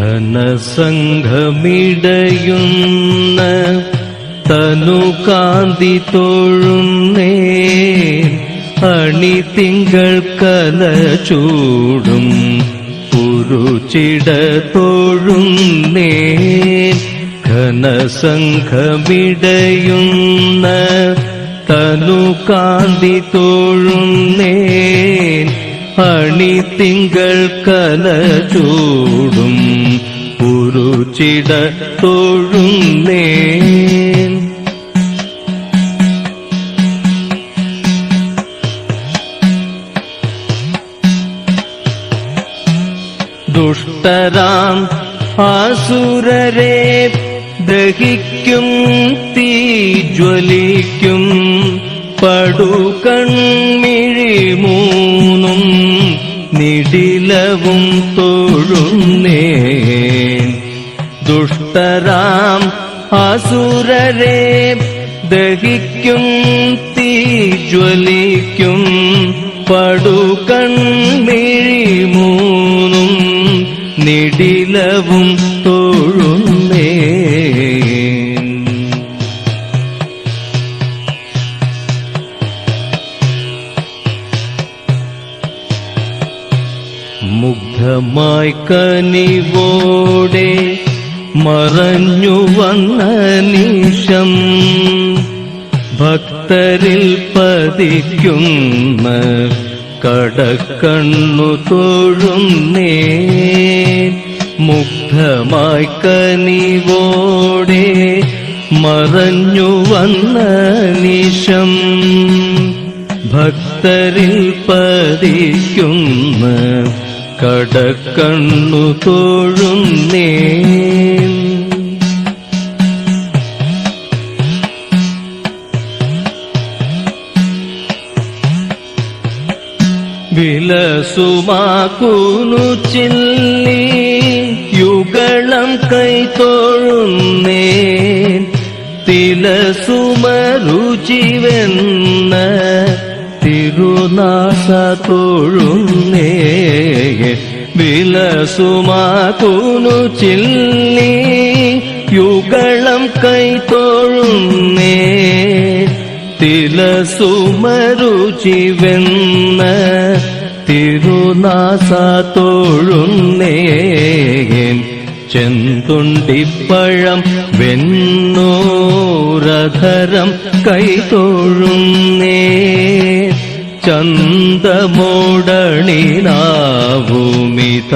ഘനസംഘമിടയുന്ന തനുകാന്തി തോഴുന്നേ. അണി തിങ്കൾ കല ചൂടും പുരുചിട തോഴുന്നേ. ഘനസംഘമിടയുന്ന തനുകാന്തി തോഴുന്നേ. അണി തിങ്കൾ കല ചൂടും ഉരുചിട തൊഴുന്നേ ദുഷ്ടരാം ആസുരരെ ദഹിക്കും തീ ജ്വലിക്കും പടുകൺമിഴി നിടിലവും തോഴുന്നേ ദുഷ്ടരാം അസുരരെ ദഹിക്കും തീ ജ്വലിക്കും പടുകൺമിഴി മൂന്നും നിടിലവും മുഗ്ധമായി കനിവോടെ മറഞ്ഞു വന്ന നിശം ഭക്തരിൽ പതിക്കുന്ന കടക്കണ്ണു തൊഴുന്നേ മുഗ്ധമായി കനിവോടെ മറഞ്ഞു വന്ന നിശം ഭക്തരിൽ പതിക്കുന്ന കടക്കണ്ണു തോഴുന്നേ വിലസുമാക്കൂനു ചില്ലി യുഗളം കൈത്തോഴുന്നേ തിലസുമരുചിവെന്ന തിരുനാസ തോഴുന്നേ വിലസുമാക്കൂനു ചില്ലി യുഗളം കൈത്തൊഴുന്നേ തിലസുമരുചിവെന്ന തിരുനാസ തോഴുന്നേ ചെന്തുണ്ടിപ്പഴം വെണ്ണൂരധരം കൈതൊഴുന്നേ ചന്തമോടണിനാവുമിത